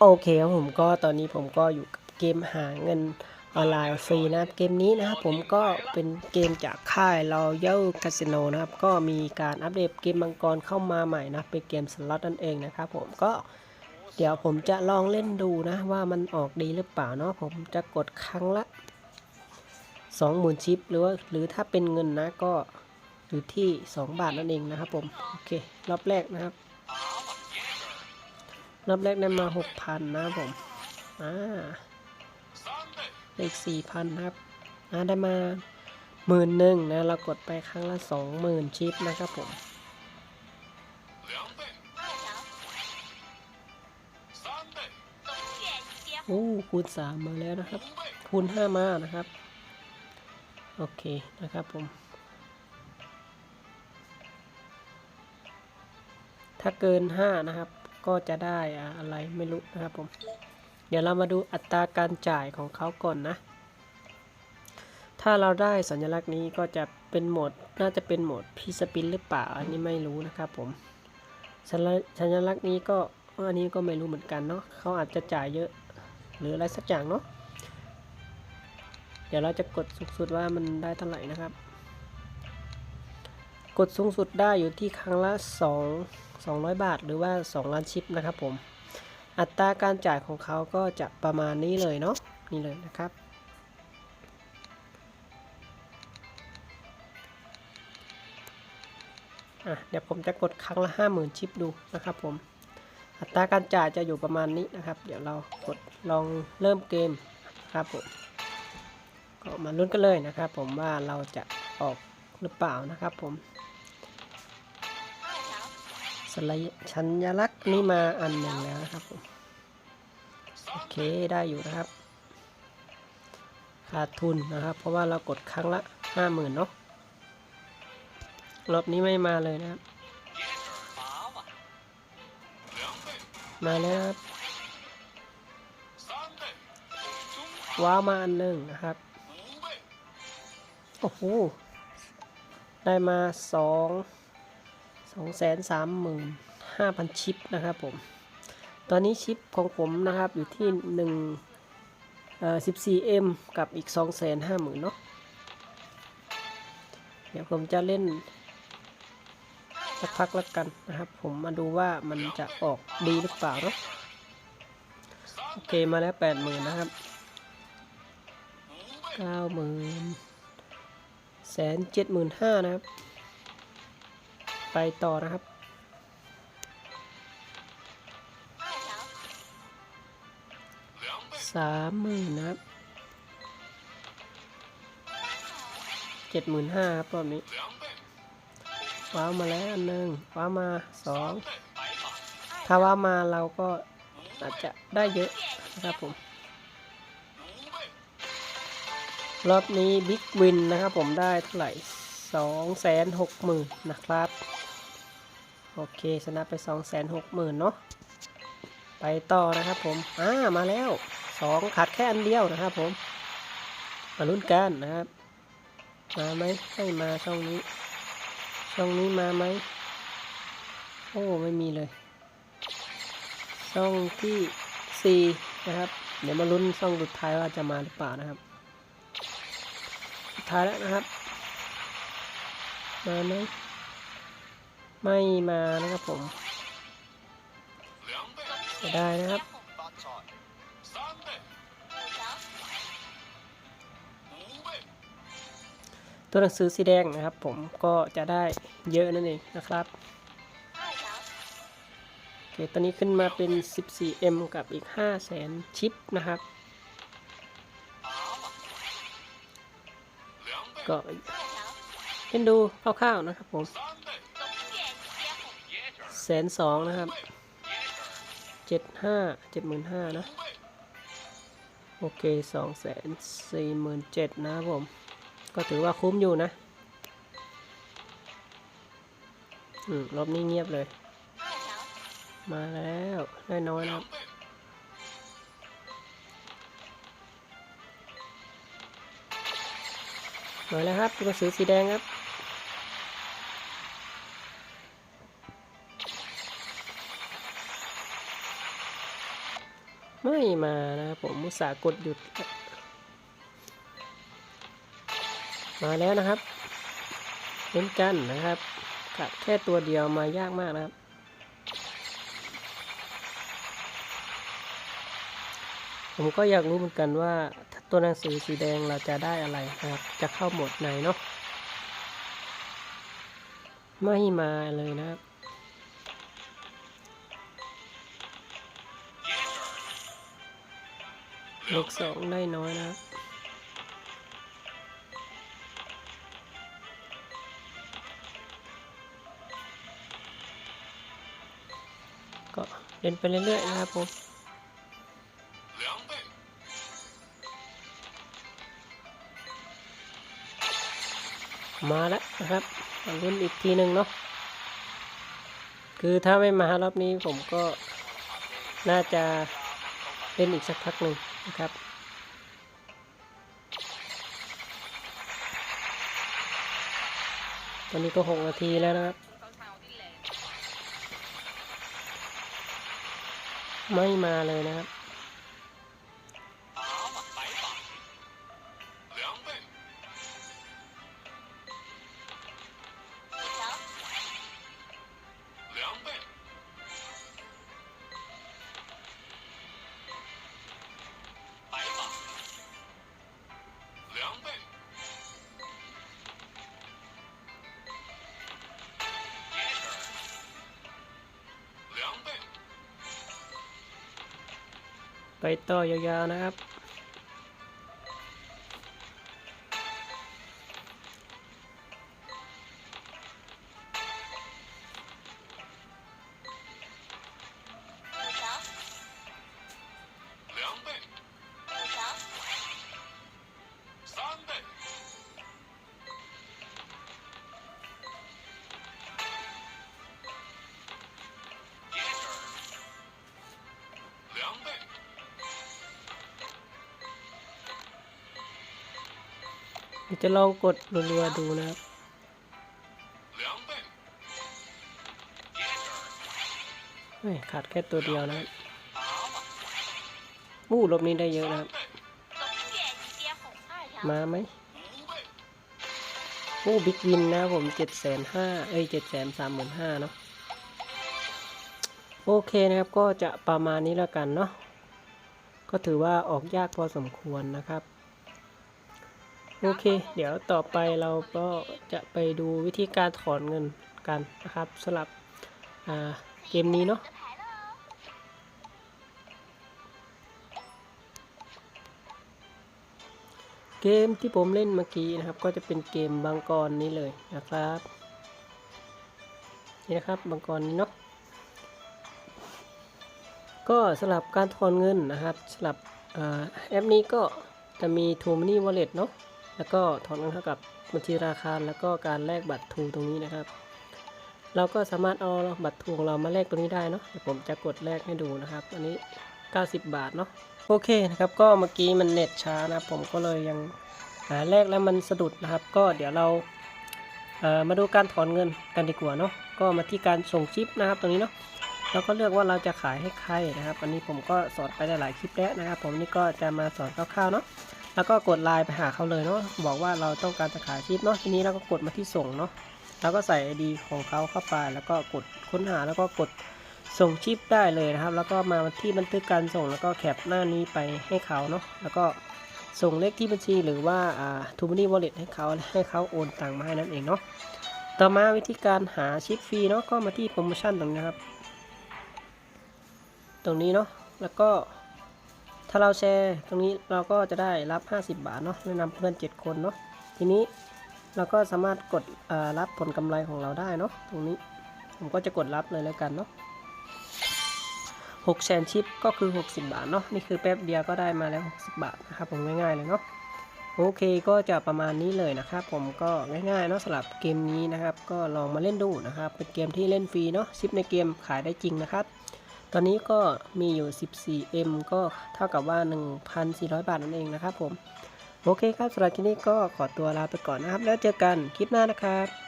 โอเคครับผมก็ตอนนี้ผมก็อยู่กับเกมหาเงินออนไลน์ฟรีนะครับเกมนี้นะครับผมก็เป็นเกมจากค่าย Royal Casino นะครับก็มีการอัปเดตเกมมังกรเข้ามาใหม่นะเป็นเกมสล็อตนั่นเองนะครับผมก็เดี๋ยวผมจะลองเล่นดูนะว่ามันออกดีหรือเปล่าเนาะผมจะกดครั้งละ20,000ชิปหรือว่าหรือถ้าเป็นเงินนะก็อยู่ที่ 2 บาทนั่นเองนะครับผมโอเครอบแรกนะครับ รอบแรกได้มาหกพันนะครับผม อ่าเลขสี่พันครับ อ่าได้มาหมื่นหนึ่งนะ เรากดไปครั้งละสองหมื่นชิปนะครับผมโอ้คูณสามมาแล้วนะครับ คูณห้ามานะครับ โอเคนะครับผม ถ้าเกินห้านะครับ ก็จะได้อะไรไม่รู้นะครับผม เดี๋ยวเรามาดูอัตราการจ่ายของเขาก่อนนะ ถ้าเราได้สัญลักษณ์นี้ก็จะเป็นโหมด น่าจะเป็นโหมดพีสปินหรือเปล่า อันนี้ไม่รู้นะครับผม สัญลักษณ์นี้ก็อันนี้ก็ไม่รู้เหมือนกันเนาะเขาอาจจะจ่ายเยอะ หรืออะไรสักอย่างเนาะ เดี๋ยวเราจะกดสุดว่ามันได้เท่าไหร่นะครับ กดสูงสุดได้อยู่ที่ครั้งละ 2 200 บาท หรือว่า 2 ล้านชิปนะครับผม อัตราการจ่ายของเขาก็จะประมาณนี้เลยเนาะนี่เลยนะครับ เดี๋ยวผมจะกดครั้งละ 50,000 ชิปดูนะครับผม อัตราการจ่ายจะอยู่ประมาณนี้นะครับ เดี๋ยวเรากดลองเริ่มเกมครับผมก็มาลุ้นกันเลยนะครับผมว่าเราจะออก หรือเปล่านะครับผมสัญลักษณ์ชัญลักษณ์นี่มาอันหนึ่งแล้วนะครับผมโอเคได้อยู่นะครับขาดทุนนะครับ เพราะว่าเรากดครั้งละห้าหมื่นเนาะรอบนี้ไม่มาเลยนะครับ มาแล้วครับว้าวมาอันหนึ่งนะครับ โอ้โห ได้มาสองสองแสนสามหมื่นห้าพันชิปนะครับผม ตอนนี้ชิปของผมนะครับอยู่ที่หนึ่งเอ่อสิบสี่เอ็มกับอีกสองแสนห้าหมื่นเนาะเดี๋ยวผมจะเล่นสักพักแล้วกันนะครับ ผมมาดูว่ามันจะออกดีหรือเปล่าเนาะโอเคมาแล้วแปดหมื่นนะครับเก้าหมื่น แสนเจ็ดหมื่นห้านะครับ ไปต่อนะครับ สามหมื่นนะครับเจ็ดหมื่นห้าครับรอบนี้ว้าวมาแล้วอันหนึ่งว้าวมาสองถ้าว้าวมาเราก็อาจจะได้เยอะนะครับผม รอบนี้บิ๊กวินนะครับผมได้เท่าไหร่สองแสนหกหมื่นนะครับ โอเคชนะไปสองแสนหกหมื่นเนาะไปต่อนะครับผมอ่ามาแล้วสองขาดแค่อันเดียวนะครับผม มาลุ้นกันนะครับ มาไหมให้มาช่องนี้ ช่องนี้มาไหมโอ้ไม่มีเลย ช่องที่สี่นะครับ เดี๋ยวมาลุ้นช่องสุดท้ายว่าจะมาหรือเปล่านะครับ ท้ายแล้วนะครับ มาไหมไม่มานะครับผมเสียดายนะครับตัวหนังสือสีแดงนะครับ ผมก็จะได้เยอะนั่นเองนะครับโอเคตอนนี้ขึ้นมาเป็น 14M กับอีก5แสนชิปนะครับ ก็เห็นดูคร่าวๆนะครับผมแสนสองนะครับเจ็ดห้าเจ็ดหมื่นห้านะ โอเคสองแสนสี่หมื่นเจ็ดนะครับผม ก็ถือว่าคุ้มอยู่นะอืมรอบนี้เงียบเลย มาแล้วได้น้อยนะครับ มาแล้วครับตัวสือสีแดงครับไม่มานะครับผมมุสากดหยุด มาแล้วนะครับเล่นกันนะครับกัดแค่ตัวเดียวมายากมากนะครับ ผมก็อยากรู้เหมือนกันว่าถ้าตัวหนังสือสีแดงเราจะได้อะไรนะครับ จะเข้าหมดไหนเนาะไม่มาเลยนะครับ เลขสองได้น้อยนะครับก็เล่นไปเรื่อยๆนะครับผม มาแล้วนะครับมาลุ้นอีกทีหนึ่งเนาะคือถ้าไม่มารอบนี้ผมก็น่าจะเล่นอีกสักพักหนึ่งนะครับตอนนี้ก็หกนาทีแล้วนะครับไม่มาเลยนะครับ ต่อยาวๆนะครับ จะลองกดรัวๆดูนะครับเฮ้ยขาดแค่ตัวเดียวนะมู้ลบนี้ได้เยอะนะมาไหมมู้บิ๊กวินนะผมเจ็ดแสนห้าเอ้ยเจ็ดแสนสามหมื่นห้าเนาะ โอเคนะครับก็จะประมาณนี้แล้วกันเนาะ ก็ถือว่าออกยากพอสมควรนะครับ โอเค เดี๋ยวต่อไปเราก็จะไปดูวิธีการถอนเงินกันนะครับสำหรับเกมนี้เนาะเกมที่ผมเล่นเมื่อกี้นะครับ ก็จะเป็นเกมบางกรนี้เลยนะครับนี่นะครับบางกรนี้เนาะก็สลับการถอนเงินนะครับสลับแอปนี้ก็จะมี t o m o n e y Wallet เนาะ แล้วก็ถอนเงินเท่ากับบัญชีธนาคาแล้วก็การแลกบัตรทูตรงนี้นะครับ เราก็สามารถเอาบัตรทูของเรามาแลกตรงนี้ได้เนาะเดี๋ยวผมจะกดแลกให้ดูนะครับ อันนี้ 90 บาทเนาะโอเคนะครับ ก็เมื่อกี้มันเน็ตช้านะผมก็เลยยังหาแลกแล้วมันสะดุดนะครับ ก็เดี๋ยวเราเอ่อมาดูการถอนเงินกันดีกว่าเนาะก็มาที่การส่งชิปนะครับตรงนี้เนาะเราก็เลือกว่าเราจะขายให้ใครนะครับ อันนี้ผมก็สอนไปหลายคลิปแล้วนะครับ ผมนี่ก็จะมาสอนคร่าวๆเนาะ แล้วก็กดไลน์ไปหาเขาเลยเนาะบอกว่าเราต้องการจะขายชิปเนาะทีนี้เราก็กดมาที่ส่งเนาะแล้วก็ใส่ ID ของเขาเข้าไปแล้วก็กดค้นหาแล้วก็กดส่งชิปได้เลยนะครับ แล้วก็มาที่บันทึกการส่งแล้วก็แคปหน้านี้ไปให้เขาเนาะแล้วก็ส่งเลขที่บัญชีหรือว่าทูมันนี่วอลเล็ตให้เขาให้เขาโอนตังค์มาให้นั่นเองเนาะต่อมาวิธีการหาชิปฟรีเนาะก็มาที่โปรโมชั่นตรงนี้ครับ ตรงนี้เนาะแล้วก็าเราแชร์ตรงนี้เราก็จะได้รับ 50 บาทเนาะแนะนำเพื่อน 7 คนเนาะทีนี้เราก็สามารถกดรับผลกำไรของเราได้เนาะตรงนี้ผมก็จะกดรับเลยแล้วกันเนาะ6แสนชิปก็คือ 60 บาทเนาะนี่คือแป๊บเดียวก็ได้มาแล้ว 60 บาทนะครับผมง่ายๆเลยเนาะโอเคก็จะประมาณนี้เลยนะครับผมก็ง่ายๆเนาะสำหรับเกมนี้นะครับ ก็ลองมาเล่นดูนะครับเป็นเกมที่เล่นฟรีเนาะชิปในเกมขายได้จริงนะครับ อนนี้ก็มีอยู่ 14M ก็เท่ากับว่า 1,400 บาทนั่นเองนะครับผม โอเคครับสำหรับคลิปนี้ก็ขอตัวลาไปก่อนนะครับ แล้วเจอกันคลิปหน้านะครับ